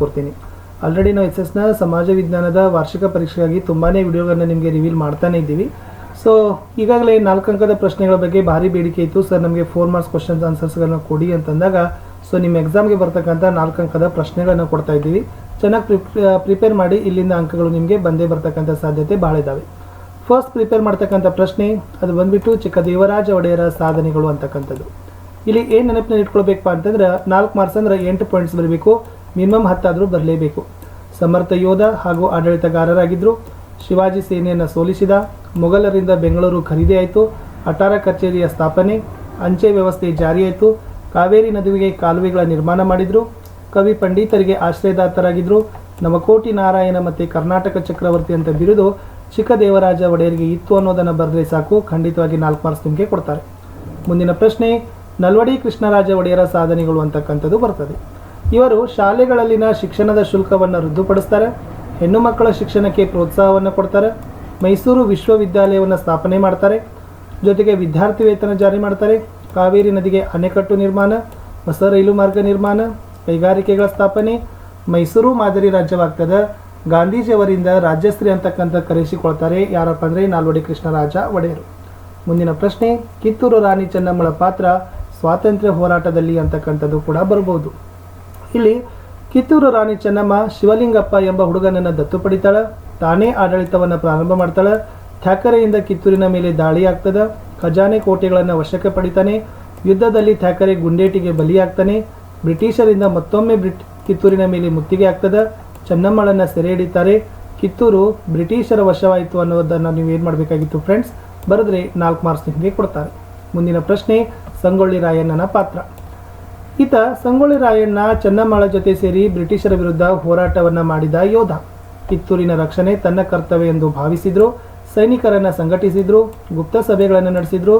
ಕೊಡ್ತೀನಿ. ಆಲ್ರೆಡಿ ನಾವು ಎಸ್ ಎಸ್ನ ಸಮಾಜ ವಿಜ್ಞಾನದ ವಾರ್ಷಿಕ ಪರೀಕ್ಷೆಗಾಗಿ ತುಂಬಾ ವಿಡಿಯೋಗಳನ್ನ ನಿಮಗೆ ರಿವೀಲ್ ಮಾಡ್ತಾನೆ ಇದ್ದೀವಿ. ಸೊ ಈಗಾಗಲೇ ನಾಲ್ಕು ಅಂಕದ ಪ್ರಶ್ನೆಗಳ ಬಗ್ಗೆ ಭಾರಿ ಬೇಡಿಕೆ ಇತ್ತು. ಸರ್ ನಮಗೆ ಫೋರ್ ಮಾರ್ಕ್ಸ್ ಕ್ವಶನ್ಸ್ ಆನ್ಸರ್ಸ್ಗಳನ್ನ ಕೊಡಿ ಅಂತಂದಾಗ ಸೊ ನಿಮ್ಮ ಎಕ್ಸಾಮ್ಗೆ ಬರ್ತಕ್ಕಂಥ ನಾಲ್ಕು ಅಂಕದ ಪ್ರಶ್ನೆಗಳನ್ನು ಕೊಡ್ತಾ ಇದ್ದೀವಿ. ಚೆನ್ನಾಗಿ ಪ್ರಿಪೇರ್ ಮಾಡಿ ಇಲ್ಲಿಂದ ಅಂಕಗಳು ನಿಮಗೆ ಬಂದೇ ಬರ್ತಕ್ಕಂಥ ಸಾಧ್ಯತೆ ಭಾಳ ಇದ್ದಾವೆ ಫಸ್ಟ್ ಪ್ರಿಪೇರ್ ಮಾಡ್ತಕ್ಕಂಥ ಪ್ರಶ್ನೆ, ಅದು ಬಂದುಬಿಟ್ಟು ಚಿಕ್ಕ ದೇವರಾಜ ಒಡೆಯರ ಸಾಧನೆಗಳು ಅಂತಕ್ಕಂಥದ್ದು. ಇಲ್ಲಿ ಏನು ನೆನಪಿನಲ್ಲಿ ಇಟ್ಕೊಳ್ಬೇಕಪ್ಪ ಅಂತಂದ್ರೆ ನಾಲ್ಕು ಮಾರ್ಕ್ಸ್ ಅಂದ್ರೆ ಎಂಟು ಪಾಯಿಂಟ್ಸ್ ಬರಬೇಕು. ಮಿನಿಮಮ್ ಹತ್ತಾದರೂ ಬರಲೇಬೇಕು. ಸಮರ್ಥ ಯೋಧ ಹಾಗೂ ಆಡಳಿತಗಾರರಾಗಿದ್ದರು. ಶಿವಾಜಿ ಸೇನೆಯನ್ನು ಸೋಲಿಸಿದ ಮೊಘಲರಿಂದ ಬೆಂಗಳೂರು ಖರೀದಿಯಾಯಿತು ಅಟಾರ ಕಚೇರಿಯ ಸ್ಥಾಪನೆ, ಅಂಚೆ ವ್ಯವಸ್ಥೆ ಜಾರಿಯಾಯಿತು. ಕಾವೇರಿ ನದುವಿಗೆ ಕಾಲುವೆಗಳ ನಿರ್ಮಾಣ ಮಾಡಿದರು. ಕವಿ ಪಂಡಿತರಿಗೆ ಆಶ್ರಯದಾತರಾಗಿದ್ದರು ನವಕೋಟಿ ನಾರಾಯಣ ಮತ್ತು ಕರ್ನಾಟಕ ಚಕ್ರವರ್ತಿ ಅಂತ ಬಿರುದು ಚಿಕ್ಕದೇವರಾಜ ಒಡೆಯರಿಗೆ ಇತ್ತು ಅನ್ನೋದನ್ನು ಬರೆದ್ರೆ ಸಾಕು. ಖಂಡಿತವಾಗಿ ನಾಲ್ಕು ಮಾರ್ಕ್ಸ್ ನಿಮಗೆ ಕೊಡ್ತಾರೆ. ಮುಂದಿನ ಪ್ರಶ್ನೆ, ನಲ್ವಡಿ ಕೃಷ್ಣರಾಜ ಒಡೆಯರ ಸಾಧನೆಗಳು ಅಂತಕ್ಕಂಥದ್ದು ಬರ್ತದೆ. ಇವರು ಶಾಲೆಗಳಲ್ಲಿನ ಶಿಕ್ಷಣದ ಶುಲ್ಕವನ್ನು ರದ್ದುಪಡಿಸ್ತಾರೆ. ಹೆಣ್ಣು ಮಕ್ಕಳ ಶಿಕ್ಷಣಕ್ಕೆ ಪ್ರೋತ್ಸಾಹವನ್ನು ಕೊಡ್ತಾರೆ. ಮೈಸೂರು ವಿಶ್ವವಿದ್ಯಾಲಯವನ್ನು ಸ್ಥಾಪನೆ ಮಾಡ್ತಾರೆ. ಜೊತೆಗೆ ವಿದ್ಯಾರ್ಥಿ ವೇತನ ಜಾರಿ ಮಾಡ್ತಾರೆ. ಕಾವೇರಿ ನದಿಗೆ ಅಣೆಕಟ್ಟು ನಿರ್ಮಾಣ, ಹೊಸ ರೈಲು ಮಾರ್ಗ ನಿರ್ಮಾಣ, ಕೈಗಾರಿಕೆಗಳ ಸ್ಥಾಪನೆ, ಮೈಸೂರು ಮಾದರಿ ರಾಜ್ಯವಾಗ್ತದೆ. ಗಾಂಧೀಜಿಯವರಿಂದ ರಾಜ್ಯಶ್ರೀ ಅಂತಕ್ಕಂಥ ಕರೆಸಿಕೊಳ್ತಾರೆ ಯಾರಪ್ಪ ಅಂದರೆ ನಾಲ್ವಡಿ ಕೃಷ್ಣರಾಜ ಒಡೆಯರು. ಮುಂದಿನ ಪ್ರಶ್ನೆ, ಕಿತ್ತೂರು ರಾಣಿ ಚೆನ್ನಮ್ಮಳ ಪಾತ್ರ ಸ್ವಾತಂತ್ರ್ಯ ಹೋರಾಟದಲ್ಲಿ ಅಂತಕ್ಕಂಥದ್ದು ಕೂಡ ಬರ್ಬೋದು. ಇಲ್ಲಿ ಕಿತ್ತೂರು ರಾಣಿ ಚೆನ್ನಮ್ಮ ಶಿವಲಿಂಗಪ್ಪ ಎಂಬ ಹುಡುಗನನ್ನು ದತ್ತು ಪಡಿತಾಳೆ. ತಾನೇ ಆಡಳಿತವನ್ನು ಪ್ರಾರಂಭ ಮಾಡ್ತಾಳೆ. ಥ್ಯಾಕರೆಯಿಂದ ಕಿತ್ತೂರಿನ ಮೇಲೆ ದಾಳಿ ಆಗ್ತದ. ಖಜಾನೆ ಕೋಟೆಗಳನ್ನು ವಶಕ್ಕೆ ಪಡಿತಾನೆ. ಯುದ್ಧದಲ್ಲಿ ಥ್ಯಾಕರೆ ಗುಂಡೇಟಿಗೆ ಬಲಿಯಾಗ್ತಾನೆ. ಬ್ರಿಟಿಷರಿಂದ ಮತ್ತೊಮ್ಮೆ ಬ್ರಿಟ್ ಕಿತ್ತೂರಿನ ಮೇಲೆ ಮುತ್ತಿಗೆ ಆಗ್ತದೆ ಚೆನ್ನಮ್ಮಳನ್ನು ಸೆರೆ ಹಿಡಿತಾರೆ. ಕಿತ್ತೂರು ಬ್ರಿಟಿಷರ ವಶವಾಯಿತು ಅನ್ನೋದನ್ನು ನೀವು ಏನು ಮಾಡಬೇಕಾಗಿತ್ತು ಫ್ರೆಂಡ್ಸ್ ಬರೆದ್ರೆ ನಾಲ್ಕು ಮಾರ್ಕ್ಸ್ ನಿಮಗೆ ಕೊಡ್ತಾರೆ. ಮುಂದಿನ ಪ್ರಶ್ನೆ, ಸಂಗೊಳ್ಳಿ ರಾಯಣ್ಣನ ಪಾತ್ರ. ಈತ ಸಂಗೊಳ್ಳಿ ರಾಯಣ್ಣ ಚೆನ್ನಮ್ಮಳ ಜೊತೆ ಸೇರಿ ಬ್ರಿಟಿಷರ ವಿರುದ್ಧ ಹೋರಾಟವನ್ನು ಮಾಡಿದ ಯೋಧ. ಕಿತ್ತೂರಿನ ರಕ್ಷಣೆ ತನ್ನ ಕರ್ತವ್ಯ ಎಂದು ಭಾವಿಸಿದ್ರು, ಸೈನಿಕರನ್ನು ಸಂಘಟಿಸಿದ್ರು, ಗುಪ್ತ ಸಭೆಗಳನ್ನು ನಡೆಸಿದ್ರು,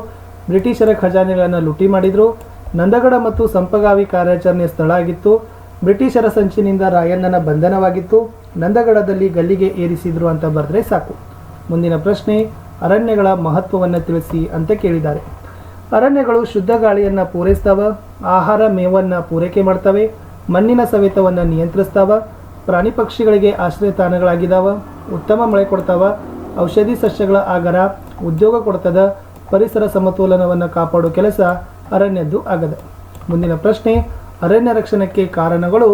ಬ್ರಿಟಿಷರ ಖಜಾನೆಗಳನ್ನು ಲೂಟಿ ಮಾಡಿದ್ರು. ನಂದಗಡ ಮತ್ತು ಸಂಪಗಾವಿ ಕಾರ್ಯಾಚರಣೆ ಸ್ಥಳ ಆಗಿತ್ತು. ಬ್ರಿಟಿಷರ ಸಂಚಿನಿಂದ ರಾಯಣ್ಣನ ಬಂಧನವಾಗಿತ್ತು. ನಂದಗಡದಲ್ಲಿ ಗಲ್ಲಿಗೆ ಏರಿಸಿದ್ರು ಅಂತ ಬರೆದ್ರೆ ಸಾಕು. ಮುಂದಿನ ಪ್ರಶ್ನೆ ಅರಣ್ಯಗಳ ಮಹತ್ವವನ್ನು ತಿಳಿಸಿ ಅಂತ ಕೇಳಿದ್ದಾರೆ. ಅರಣ್ಯಗಳು ಶುದ್ಧ ಗಾಳಿಯನ್ನು ಪೂರೈಸ್ತಾವ, ಆಹಾರ ಮೇವನ್ನು ಪೂರೈಕೆ ಮಾಡ್ತವೆ, ಮಣ್ಣಿನ ಸವೆತವನ್ನು ನಿಯಂತ್ರಿಸ್ತಾವ, ಪ್ರಾಣಿ ಪಕ್ಷಿಗಳಿಗೆ ಆಶ್ರಯ ತಾಣಗಳಾಗಿದಾವ, ಉತ್ತಮ ಮಳೆ ಕೊಡ್ತಾವ, ಔಷಧಿ ಸಸ್ಯಗಳ ಆಗರ ಉದ್ಯೋಗ ಕೊಡ್ತದ, ಪರಿಸರ ಸಮತೋಲನವನ್ನು ಕಾಪಾಡೋ ಕೆಲಸ ಅರಣ್ಯದ್ದು ಆಗದ. ಮುಂದಿನ ಪ್ರಶ್ನೆ, ಅರಣ್ಯ ರಕ್ಷಣೆಗೆ ಕಾರಣಗಳು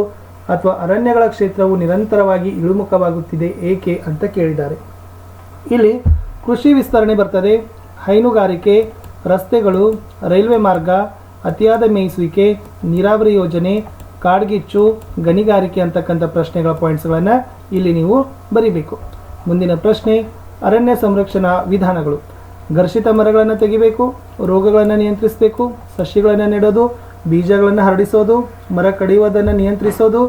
ಅಥವಾ ಅರಣ್ಯಗಳ ಕ್ಷೇತ್ರವು ನಿರಂತರವಾಗಿ ಇಳಿಮುಖವಾಗುತ್ತಿದೆ ಏಕೆ ಅಂತ ಕೇಳಿದ್ದಾರೆ. ಇಲ್ಲಿ ಕೃಷಿ ವಿಸ್ತರಣೆ ಬರ್ತದೆ, ಹೈನುಗಾರಿಕೆ ರಸ್ತೆಗಳು, ರೈಲ್ವೆ ಮಾರ್ಗ, ಅತಿಯಾದ ಮೇಯಿಸುವಿಕೆ, ನೀರಾವರಿ ಯೋಜನೆ, ಕಾಡ್ಗಿಚ್ಚು, ಗಣಿಗಾರಿಕೆ ಅಂತಕ್ಕಂಥ ಪ್ರಶ್ನೆಗಳ ಪಾಯಿಂಟ್ಸ್ಗಳನ್ನು ಇಲ್ಲಿ ನೀವು ಬರೀಬೇಕು. ಮುಂದಿನ ಪ್ರಶ್ನೆ, ಅರಣ್ಯ ಸಂರಕ್ಷಣಾ ವಿಧಾನಗಳು. ಘರ್ಷಿತ ಮರಗಳನ್ನು ತೆಗಿಬೇಕು, ರೋಗಗಳನ್ನು ನಿಯಂತ್ರಿಸಬೇಕು, ಸಸಿಗಳನ್ನು ನೆಡೋದು, ಬೀಜಗಳನ್ನು ಹರಡಿಸೋದು, ಮರ ಕಡಿಯುವುದನ್ನು ನಿಯಂತ್ರಿಸೋದು,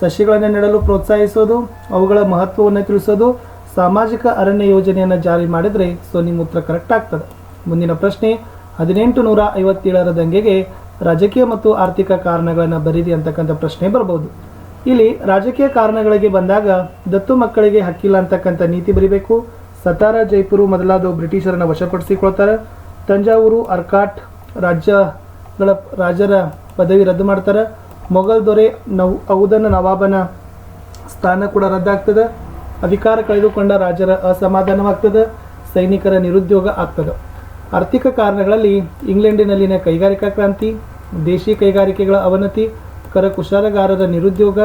ಸಸಿಗಳನ್ನು ನೆಡಲು ಪ್ರೋತ್ಸಾಹಿಸೋದು, ಅವುಗಳ ಮಹತ್ವವನ್ನು ತಿಳಿಸೋದು, ಸಾಮಾಜಿಕ ಅರಣ್ಯ ಯೋಜನೆಯನ್ನು ಜಾರಿ ಮಾಡಿದರೆ ಸೊ ನಿಮ್ಮ ಉತ್ತರ ಕರೆಕ್ಟ್ ಆಗ್ತದೆ. ಮುಂದಿನ ಪ್ರಶ್ನೆ ಹದಿನೆಂಟು ನೂರ ಐವತ್ತೇಳರ ದಂಗೆಗೆ ರಾಜಕೀಯ ಮತ್ತು ಆರ್ಥಿಕ ಕಾರಣಗಳನ್ನು ಬರೀರಿ ಅಂತಕ್ಕಂಥ ಪ್ರಶ್ನೆ ಬರ್ಬೋದು. ಇಲ್ಲಿ ರಾಜಕೀಯ ಕಾರಣಗಳಿಗೆ ಬಂದಾಗ ದತ್ತು ಮಕ್ಕಳಿಗೆ ಹಕ್ಕಿಲ್ಲ ಅಂತಕ್ಕಂಥ ನೀತಿ ಬರಿಬೇಕು. ಸತಾರ, ಜೈಪುರು ಮೊದಲಾದ ಬ್ರಿಟಿಷರನ್ನು ವಶಪಡಿಸಿಕೊಳ್ತಾರೆ. ತಂಜಾವೂರು, ಅರ್ಕಾಟ್ ರಾಜ್ಯಗಳ ರಾಜರ ಪದವಿ ರದ್ದು ಮಾಡ್ತಾರೆ. ಮೊಘಲ್ ದೊರೆ ನವ್ ಔದನ ನವಾಬನ ಸ್ಥಾನ ಕೂಡ ರದ್ದಾಗ್ತದೆ. ಅಧಿಕಾರ ಕಳೆದುಕೊಂಡ ರಾಜರ ಅಸಮಾಧಾನವಾಗ್ತದೆ. ಸೈನಿಕರ ನಿರುದ್ಯೋಗ ಆಗ್ತದೆ. ಆರ್ಥಿಕ ಕಾರಣಗಳಲ್ಲಿ ಇಂಗ್ಲೆಂಡಿನಲ್ಲಿನ ಕೈಗಾರಿಕಾ ಕ್ರಾಂತಿ ದೇಶಿ ಕೈಗಾರಿಕೆಗಳ ಅವನತಿ, ಕರಕುಶಲಗಾರರ ನಿರುದ್ಯೋಗ,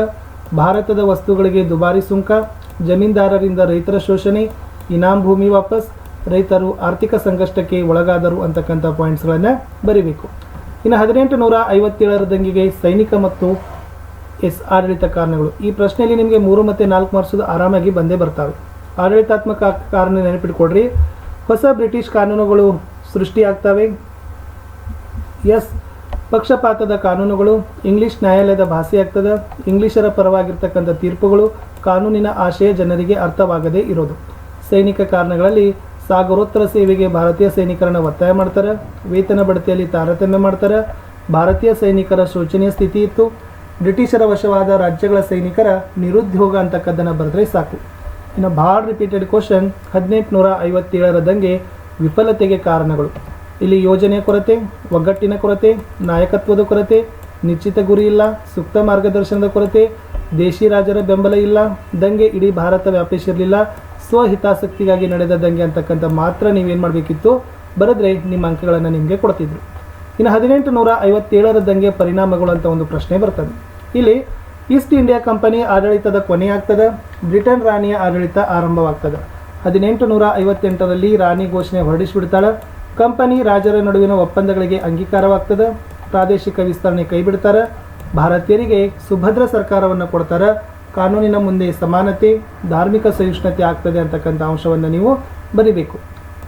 ಭಾರತದ ವಸ್ತುಗಳಿಗೆ ದುಬಾರಿ ಸುಂಕ, ಜಮೀನ್ದಾರರಿಂದ ರೈತರ ಶೋಷಣೆ ಇನಾಮ್ ಭೂಮಿ ವಾಪಸ್, ರೈತರು ಆರ್ಥಿಕ ಸಂಕಷ್ಟಕ್ಕೆ ಒಳಗಾದರು ಅಂತಕ್ಕಂಥ ಪಾಯಿಂಟ್ಸ್ಗಳನ್ನು ಬರೀಬೇಕು. ಇನ್ನು ಹದಿನೆಂಟು ನೂರ ಐವತ್ತೇಳರ ದಂಗೆಗೆ ಸೈನಿಕ ಮತ್ತು ಎಸ್ ಆಡಳಿತ ಕಾರಣಗಳು. ಈ ಪ್ರಶ್ನೆಯಲ್ಲಿ ನಿಮಗೆ ಮೂರು ಮತ್ತು ನಾಲ್ಕು ಮಾರ್ಕ್ಸದು ಆರಾಮಾಗಿ ಬಂದೇ ಬರ್ತಾವೆ. ಆಡಳಿತಾತ್ಮಕ ಕಾರಣ ನೆನಪಿಟ್ಕೊಡ್ರಿ ಹೊಸ ಬ್ರಿಟಿಷ್ ಕಾನೂನುಗಳು ಸೃಷ್ಟಿಯಾಗ್ತವೆ. ಎಸ್, ಪಕ್ಷಪಾತದ ಕಾನೂನುಗಳು, ಇಂಗ್ಲಿಷ್ ನ್ಯಾಯಾಲಯದ ಭಾಷೆಯಾಗ್ತದೆ ಇಂಗ್ಲಿಷರ ಪರವಾಗಿರ್ತಕ್ಕಂಥ ತೀರ್ಪುಗಳು, ಕಾನೂನಿನ ಆಶಯ ಜನರಿಗೆ ಅರ್ಥವಾಗದೇ ಇರೋದು. ಸೈನಿಕ ಕಾರಣಗಳಲ್ಲಿ ಸಾಗರೋತ್ತರ ಸೇವೆಗೆ ಭಾರತೀಯ ಸೈನಿಕರನ್ನು ಒತ್ತಾಯ ಮಾಡ್ತಾರೆ. ವೇತನ ಬಡ್ತಿಯಲ್ಲಿ ತಾರತಮ್ಯ ಮಾಡ್ತಾರೆ. ಭಾರತೀಯ ಸೈನಿಕರ ಶೋಚನೀಯ ಸ್ಥಿತಿ ಇತ್ತು. ಬ್ರಿಟಿಷರ ವಶವಾದ ರಾಜ್ಯಗಳ ಸೈನಿಕರ ನಿರುದ್ಯೋಗ ಅಂತಕ್ಕದ್ದನ್ನು ಬರೆದ್ರೆ ಸಾಕು. ಇನ್ನು ಭಾಳ ರಿಪೀಟೆಡ್ ಕ್ವಶನ್ ಹದಿನೆಂಟು ನೂರ ಐವತ್ತೇಳರ ದಂಗೆ ವಿಫಲತೆಗೆ ಕಾರಣಗಳು. ಇಲ್ಲಿ ಯೋಜನೆಯ ಕೊರತೆ, ಒಗ್ಗಟ್ಟಿನ ಕೊರತೆ, ನಾಯಕತ್ವದ ಕೊರತೆ, ನಿಶ್ಚಿತ ಗುರಿ ಇಲ್ಲ, ಸೂಕ್ತ ಮಾರ್ಗದರ್ಶನದ ಕೊರತೆ, ದೇಶಿ ರಾಜರ ಬೆಂಬಲ ಇಲ್ಲ, ದಂಗೆ ಇಡೀ ಭಾರತ ವ್ಯಾಪಿಸಿರಲಿಲ್ಲ, ಸ್ವಹಿತಾಸಕ್ತಿಗಾಗಿ ನಡೆದ ದಂಗೆ ಅಂತಕ್ಕಂಥ ಮಾತ್ರ ನೀವೇನು ಮಾಡಬೇಕಿತ್ತು? ಬರೆದ್ರೆ ನಿಮ್ಮ ಅಂಕಗಳನ್ನು ನಿಮಗೆ ಕೊಡ್ತಿದ್ರು. ಇನ್ನು ಹದಿನೆಂಟು ನೂರ ಐವತ್ತೇಳರ ದಂಗೆ ಪರಿಣಾಮಗಳು ಅಂತ ಒಂದು ಪ್ರಶ್ನೆ ಬರ್ತದೆ. ಇಲ್ಲಿ ಈಸ್ಟ್ ಇಂಡಿಯಾ ಕಂಪನಿ ಆಡಳಿತದ ಕೊನೆಯಾಗ್ತದೆ ಬ್ರಿಟನ್ ರಾಣಿಯ ಆಡಳಿತ ಆರಂಭವಾಗ್ತದೆ. ಹದಿನೆಂಟು ನೂರ ಐವತ್ತೆಂಟರಲ್ಲಿ ರಾಣಿ ಘೋಷಣೆ ಹೊರಡಿಸಿಬಿಡ್ತಾಳೆ. ಕಂಪನಿ ರಾಜರ ನಡುವಿನ ಒಪ್ಪಂದಗಳಿಗೆ ಅಂಗೀಕಾರವಾಗ್ತದೆ. ಪ್ರಾದೇಶಿಕ ವಿಸ್ತರಣೆ ಕೈಬಿಡ್ತಾರೆ. ಭಾರತೀಯರಿಗೆ ಸುಭದ್ರ ಸರ್ಕಾರವನ್ನು ಕೊಡ್ತಾರೆ. ಕಾನೂನಿನ ಮುಂದೆ ಸಮಾನತೆ, ಧಾರ್ಮಿಕ ಸಹಿಷ್ಣುತೆ ಆಗ್ತದೆ ಅಂತಕ್ಕಂಥ ಅಂಶವನ್ನು ನೀವು ಬರಿಬೇಕು.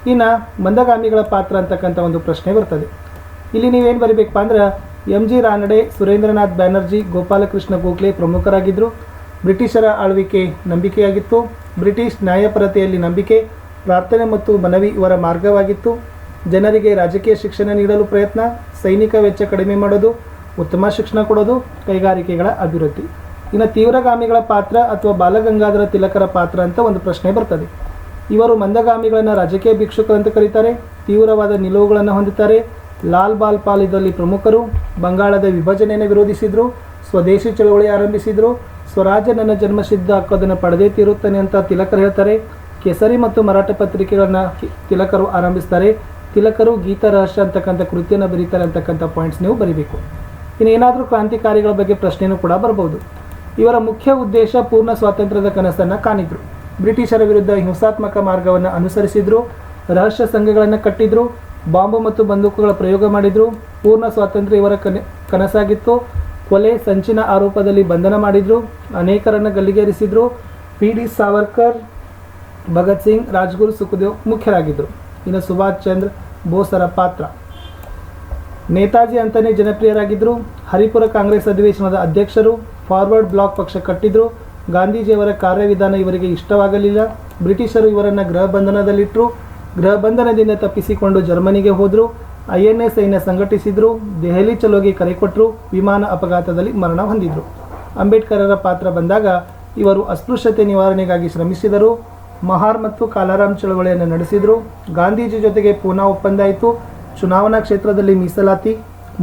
ಇನ್ನು ಮಂದಗಾಮಿಗಳ ಪಾತ್ರ ಅಂತಕ್ಕಂಥ ಒಂದು ಪ್ರಶ್ನೆ ಬರ್ತದೆ. ಇಲ್ಲಿ ನೀವೇನು ಬರಿಬೇಕಪ್ಪ ಅಂದ್ರೆ, ಎಂ ಜಿ ರಾನಡೆ, ಸುರೇಂದ್ರನಾಥ್ ಬ್ಯಾನರ್ಜಿ, ಗೋಪಾಲಕೃಷ್ಣ ಗೋಖಲೆ ಪ್ರಮುಖರಾಗಿದ್ದರು ಬ್ರಿಟಿಷರ ಆಳ್ವಿಕೆ ನಂಬಿಕೆಯಾಗಿತ್ತು. ಬ್ರಿಟಿಷ್ ನ್ಯಾಯಪರತೆಯಲ್ಲಿ ನಂಬಿಕೆ, ಪ್ರಾರ್ಥನೆ ಮತ್ತು ಮನವಿ ಇವರ ಮಾರ್ಗವಾಗಿತ್ತು. ಜನರಿಗೆ ರಾಜಕೀಯ ಶಿಕ್ಷಣ ನೀಡಲು ಪ್ರಯತ್ನ, ಸೈನಿಕ ವೆಚ್ಚ ಕಡಿಮೆ ಮಾಡೋದು, ಉತ್ತಮ ಶಿಕ್ಷಣ ಕೊಡೋದು, ಕೈಗಾರಿಕೆಗಳ ಅಭಿವೃದ್ಧಿ. ಇನ್ನು ತೀವ್ರಗಾಮಿಗಳ ಪಾತ್ರ ಅಥವಾ ಬಾಲಗಂಗಾಧರ ತಿಲಕರ ಪಾತ್ರ ಅಂತ ಒಂದು ಪ್ರಶ್ನೆ ಬರ್ತದೆ. ಇವರು ಮಂದಗಾಮಿಗಳನ್ನು ರಾಜಕೀಯ ಭಿಕ್ಷುಕರು ಅಂತ ಕರೀತಾರೆ, ತೀವ್ರವಾದ ನಿಲುವುಗಳನ್ನು ಹೊಂದುತ್ತಾರೆ ಲಾಲ್ ಬಾಲ್ ಪಾಲ್ ಇದರಲ್ಲಿ ಪ್ರಮುಖರು, ಬಂಗಾಳದ ವಿಭಜನೆಯನ್ನು ವಿರೋಧಿಸಿದರು, ಸ್ವದೇಶಿ ಚಳವಳಿ ಆರಂಭಿಸಿದರು ಸ್ವರಾಜ್ಯ ನನ್ನ ಜನ್ಮಸಿದ್ಧ ಹಕ್ಕೋದನ್ನು ಪಡೆದೇ ತೀರುತ್ತಾನೆ ಅಂತ ತಿಲಕರು ಹೇಳ್ತಾರೆ. ಕೇಸರಿ ಮತ್ತು ಮರಾಠ ಪತ್ರಿಕೆಗಳನ್ನು ತಿಲಕರು ಆರಂಭಿಸ್ತಾರೆ. ತಿಲಕರು ಗೀತ ರಹಸ್ಯ ಅಂತಕ್ಕಂಥ ಕೃತಿಯನ್ನು ಬರೀತಾರೆ ಅಂತಕ್ಕಂಥ ಪಾಯಿಂಟ್ಸ್ ನೀವು ಬರೀಬೇಕು. ಇನ್ನು ಏನಾದರೂ ಕ್ರಾಂತಿಕಾರಿಗಳ ಬಗ್ಗೆ ಪ್ರಶ್ನೆಯೂ ಕೂಡ ಬರಬಹುದು ಇವರ ಮುಖ್ಯ ಉದ್ದೇಶ ಪೂರ್ಣ ಸ್ವಾತಂತ್ರ್ಯದ ಕನಸನ್ನು ಕಾಣಿದ್ರು. ಬ್ರಿಟಿಷರ ವಿರುದ್ಧ ಹಿಂಸಾತ್ಮಕ ಮಾರ್ಗವನ್ನು ಅನುಸರಿಸಿದ್ರು. ರಹಸ್ಯ ಸಂಘಗಳನ್ನು ಕಟ್ಟಿದ್ರು. ಬಾಂಬು ಮತ್ತು ಬಂದೂಕುಗಳ ಪ್ರಯೋಗ ಮಾಡಿದ್ರು. ಪೂರ್ಣ ಸ್ವಾತಂತ್ರ್ಯ ಇವರ ಕನ, ಕನಸಾಗಿತ್ತು. ಕೊಲೆ ಸಂಚಿನ ಆರೋಪದಲ್ಲಿ ಬಂಧನ ಮಾಡಿದ್ರು, ಅನೇಕರನ್ನು ಗಲ್ಲಿಗೇರಿಸಿದ್ರು. ಪಿ ಡಿ ಸಾವರ್ಕರ್, ಭಗತ್ ಸಿಂಗ್, ರಾಜ್ಗುರು ಸುಖದೇವ್ ಮುಖ್ಯರಾಗಿದ್ದರು ಇನ್ನು ಸುಭಾಷ್ ಚಂದ್ರ ಬೋಸರ ಪಾತ್ರ. ನೇತಾಜಿ ಅಂತಲೇ ಜನಪ್ರಿಯರಾಗಿದ್ದರು ಹರಿಪುರ ಕಾಂಗ್ರೆಸ್ ಅಧಿವೇಶನದ ಅಧ್ಯಕ್ಷರು, ಫಾರ್ವರ್ಡ್ ಬ್ಲಾಕ್ ಪಕ್ಷ ಕಟ್ಟಿದ್ರು. ಗಾಂಧೀಜಿಯವರ ಕಾರ್ಯವಿಧಾನ ಇವರಿಗೆ ಇಷ್ಟವಾಗಲಿಲ್ಲ. ಬ್ರಿಟಿಷರು ಇವರನ್ನು ಗೃಹ ಬಂಧನದಲ್ಲಿಟ್ಟರು ಗೃಹ ಬಂಧನದಿಂದ ತಪ್ಪಿಸಿಕೊಂಡು ಜರ್ಮನಿಗೆ ಹೋದರು. ಐ ಎನ್ ಎ ಸೈನ್ಯ ಸಂಘಟಿಸಿದ್ರು, ದೆಹಲಿ ಚಲೋಗೆ ಕರೆ ಕೊಟ್ಟರು ವಿಮಾನ ಅಪಘಾತದಲ್ಲಿ ಮರಣ ಹೊಂದಿದ್ರು. ಅಂಬೇಡ್ಕರರ ಪಾತ್ರ ಬಂದಾಗ ಇವರು ಅಸ್ಪೃಶ್ಯತೆ ನಿವಾರಣೆಗಾಗಿ ಶ್ರಮಿಸಿದರು. ಮಹಾರ್ ಮತ್ತು ಕಾಲಾರಾಮ್ ಚಳವಳಿಯನ್ನು ನಡೆಸಿದರು. ಗಾಂಧೀಜಿ ಜೊತೆಗೆ ಪೂನಾ ಒಪ್ಪಂದ ಆಯಿತು. ಚುನಾವಣಾ ಕ್ಷೇತ್ರದಲ್ಲಿ ಮೀಸಲಾತಿ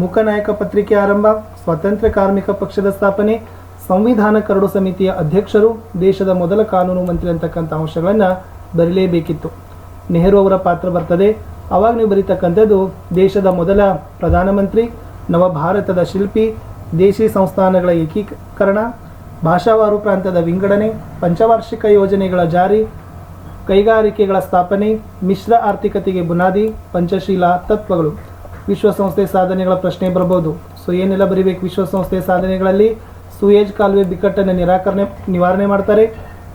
ಮುಖನಾಯಕ ಪತ್ರಿಕೆ ಆರಂಭ ಸ್ವಾತಂತ್ರ್ಯ ಕಾರ್ಮಿಕ ಪಕ್ಷದ ಸ್ಥಾಪನೆ, ಸಂವಿಧಾನ ಕರಡು ಸಮಿತಿಯ ಅಧ್ಯಕ್ಷರು, ದೇಶದ ಮೊದಲ ಕಾನೂನು ಮಂತ್ರಿ ಅಂತಕ್ಕಂಥ ಅಂಶಗಳನ್ನು ಬರೀಲೇಬೇಕಿತ್ತು. ನೆಹರು ಅವರ ಪಾತ್ರ ಬರ್ತದೆ. ಅವಾಗ ನೀವು ಬರೀತಕ್ಕಂಥದ್ದು ದೇಶದ ಮೊದಲ ಪ್ರಧಾನಮಂತ್ರಿ ನವಭಾರತದ ಶಿಲ್ಪಿ, ದೇಶಿ ಸಂಸ್ಥಾನಗಳ ಏಕೀಕರಣ, ಭಾಷಾವಾರು ಪ್ರಾಂತದ ವಿಂಗಡಣೆ, ಪಂಚವಾರ್ಷಿಕ ಯೋಜನೆಗಳ ಜಾರಿ, ಕೈಗಾರಿಕೆಗಳ ಸ್ಥಾಪನೆ, ಮಿಶ್ರ ಆರ್ಥಿಕತೆಗೆ ಬುನಾದಿ, ಪಂಚಶೀಲ ತತ್ವಗಳು. ವಿಶ್ವಸಂಸ್ಥೆ ಸಾಧನೆಗಳ ಪ್ರಶ್ನೆ ಬರಬಹುದು ಸೊ, ಏನೆಲ್ಲ ಬರೀಬೇಕು ವಿಶ್ವಸಂಸ್ಥೆ ಸಾಧನೆಗಳಲ್ಲಿ? ಸುಯೇಜ್ ಕಾಲುವೆ ಬಿಕ್ಕಟ್ಟನ್ನು ನಿರಾಕರಣೆ, ನಿವಾರಣೆ ಮಾಡ್ತಾರೆ,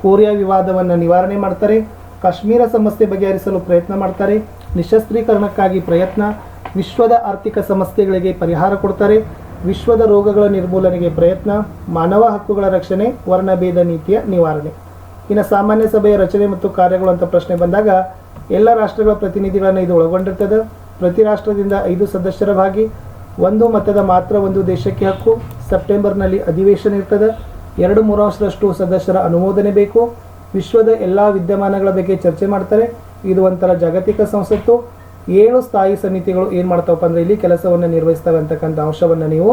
ಕೊರಿಯಾ ವಿವಾದವನ್ನು ನಿವಾರಣೆ ಮಾಡ್ತಾರೆ, ಕಾಶ್ಮೀರ ಸಮಸ್ಯೆ ಬಗೆಹರಿಸಲು ಪ್ರಯತ್ನ ಮಾಡ್ತಾರೆ ನಿಶಸ್ತ್ರೀಕರಣಕ್ಕಾಗಿ ಪ್ರಯತ್ನ, ವಿಶ್ವದ ಆರ್ಥಿಕ ಸಮಸ್ಯೆಗಳಿಗೆ ಪರಿಹಾರ ಕೊಡ್ತಾರೆ, ವಿಶ್ವದ ರೋಗಗಳ ನಿರ್ಮೂಲನೆಗೆ ಪ್ರಯತ್ನ, ಮಾನವ ಹಕ್ಕುಗಳ ರಕ್ಷಣೆ, ವರ್ಣಭೇದ ನೀತಿಯ ನಿವಾರಣೆ. ಇನ್ನು ಸಾಮಾನ್ಯ ಸಭೆಯ ರಚನೆ ಮತ್ತು ಕಾರ್ಯಗಳು ಅಂತ ಪ್ರಶ್ನೆ ಬಂದಾಗ, ಎಲ್ಲ ರಾಷ್ಟ್ರಗಳ ಪ್ರತಿನಿಧಿಗಳನ್ನು ಇದು ಒಳಗೊಂಡಿರ್ತದೆ. ಪ್ರತಿ ರಾಷ್ಟ್ರದಿಂದ ಐದು ಸದಸ್ಯರ ಭಾಗಿ, ಒಂದು ಮತದ ಮಾತ್ರ ಒಂದು ದೇಶಕ್ಕೆ ಹಕ್ಕು. ಸೆಪ್ಟೆಂಬರ್ನಲ್ಲಿ ಅಧಿವೇಶನ ಇರ್ತದೆ. ಎರಡು ಮೂರಾಂಶದಷ್ಟು ಸದಸ್ಯರ ಅನುಮೋದನೆ ಬೇಕು. ವಿಶ್ವದ ಎಲ್ಲ ವಿದ್ಯಮಾನಗಳ ಬಗ್ಗೆ ಚರ್ಚೆ ಮಾಡ್ತಾರೆ. ಇದು ಒಂಥರ ಜಾಗತಿಕ ಸಂಸತ್ತು. ಏಳು ಸ್ಥಾಯಿ ಸಮಿತಿಗಳು ಏನು ಮಾಡ್ತಾವಪ್ಪ ಅಂದರೆ ಇಲ್ಲಿ ಕೆಲಸವನ್ನು ನಿರ್ವಹಿಸ್ತವೆ ಅಂತಕ್ಕಂಥ ಅಂಶವನ್ನು ನೀವು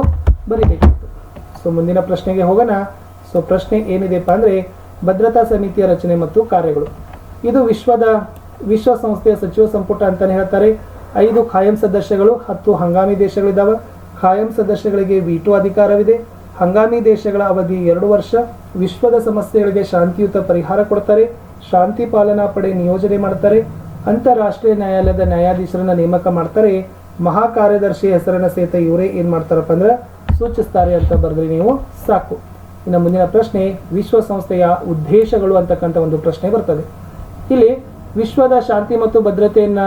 ಬರೀಬೇಕಿತ್ತು. ಸೊ ಮುಂದಿನ ಪ್ರಶ್ನೆಗೆ ಹೋಗೋಣ. ಸೊ ಪ್ರಶ್ನೆ ಏನಿದೆಪ್ಪ ಅಂದರೆ ಭದ್ರತಾ ಸಮಿತಿಯ ರಚನೆ ಮತ್ತು ಕಾರ್ಯಗಳು. ಇದು ವಿಶ್ವದ ವಿಶ್ವಸಂಸ್ಥೆಯ ಸಚಿವ ಸಂಪುಟ ಅಂತಲೇ ಹೇಳ್ತಾರೆ. ಐದು ಖಾಯಂ ಸದಸ್ಯಗಳು, ಹತ್ತು ಹಂಗಾಮಿ ದೇಶಗಳಿದ್ದಾವೆ ಖಾಯಂ ಸದಸ್ಯಗಳಿಗೆ ವೀಟೋ ಅಧಿಕಾರವಿದೆ. ಹಂಗಾಮಿ ದೇಶಗಳ ಅವಧಿ ಎರಡು ವರ್ಷ. ವಿಶ್ವದ ಸಮಸ್ಯೆಗಳಿಗೆ ಶಾಂತಿಯುತ ಪರಿಹಾರ ಕೊಡ್ತಾರೆ. ಶಾಂತಿ ಪಾಲನಾ ಪಡೆ ನಿಯೋಜನೆ ಮಾಡ್ತಾರೆ, ಅಂತಾರಾಷ್ಟ್ರೀಯ ನ್ಯಾಯಾಲಯದ ನ್ಯಾಯಾಧೀಶರನ್ನ ನೇಮಕ ಮಾಡ್ತಾರೆ ಮಹಾ ಕಾರ್ಯದರ್ಶಿ ಹೆಸರನ್ನ ಸಹಿತ ಇವರೇ ಏನು ಮಾಡ್ತಾರಪ್ಪ ಅಂದ್ರೆ ಸೂಚಿಸ್ತಾರೆ ಅಂತ ಬರೆದ್ರೆ ನೀವು, ಸಾಕು. ಇನ್ನು ಮುಂದಿನ ಪ್ರಶ್ನೆ, ವಿಶ್ವಸಂಸ್ಥೆಯ ಉದ್ದೇಶಗಳು ಅಂತಕ್ಕಂಥ ಒಂದು ಪ್ರಶ್ನೆ ಬರ್ತದೆ. ಇಲ್ಲಿ ವಿಶ್ವದ ಶಾಂತಿ ಮತ್ತು ಭದ್ರತೆಯನ್ನ,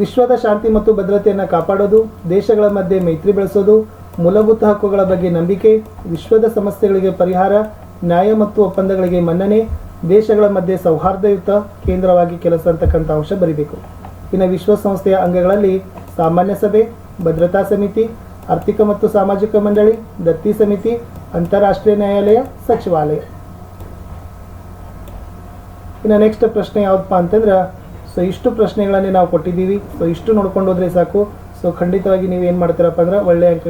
ವಿಶ್ವದ ಶಾಂತಿ ಮತ್ತು ಭದ್ರತೆಯನ್ನು ಕಾಪಾಡೋದು, ದೇಶಗಳ ಮಧ್ಯೆ ಮೈತ್ರಿ ಬೆಳೆಸೋದು, ಮೂಲಭೂತ ಹಕ್ಕುಗಳ ಬಗ್ಗೆ ನಂಬಿಕೆ, ವಿಶ್ವದ ಸಮಸ್ಯೆಗಳಿಗೆ ಪರಿಹಾರ ನ್ಯಾಯ ಮತ್ತು ಒಪ್ಪಂದಗಳಿಗೆ ಮನ್ನಣೆ, ದೇಶಗಳ ಮಧ್ಯೆ ಸೌಹಾರ್ದಯುತ, ಕೇಂದ್ರವಾಗಿ ಕೆಲಸ ಅಂತಕ್ಕಂಥ ಅಂಶ ಬರೀಬೇಕು. ಇನ್ನು ವಿಶ್ವಸಂಸ್ಥೆಯ ಅಂಗಗಳಲ್ಲಿ ಸಾಮಾನ್ಯ ಸಭೆ, ಭದ್ರತಾ ಸಮಿತಿ, ಆರ್ಥಿಕ ಮತ್ತು ಸಾಮಾಜಿಕ ಮಂಡಳಿ, ದತ್ತಿ ಸಮಿತಿ, ಅಂತಾರಾಷ್ಟ್ರೀಯ ನ್ಯಾಯಾಲಯ, ಸಚಿವಾಲಯ. ಇನ್ನು ನೆಕ್ಸ್ಟ್ ಪ್ರಶ್ನೆ ಯಾವುದಪ್ಪ ಅಂತಂದ್ರೆ, ಸೊ ಇಷ್ಟು ಪ್ರಶ್ನೆಗಳನ್ನೇ ನಾವು ಕೊಟ್ಟಿದ್ದೀವಿ, ಸೊ ಇಷ್ಟು ನೋಡ್ಕೊಂಡು ಹೋದ್ರೆ ಸಾಕು. ಸೊ ಖಂಡಿತವಾಗಿ ನೀವು ಏನು ಮಾಡ್ತೀರಪ್ಪ ಅಂದ್ರೆ ಒಳ್ಳೆಯ ಅಂಕ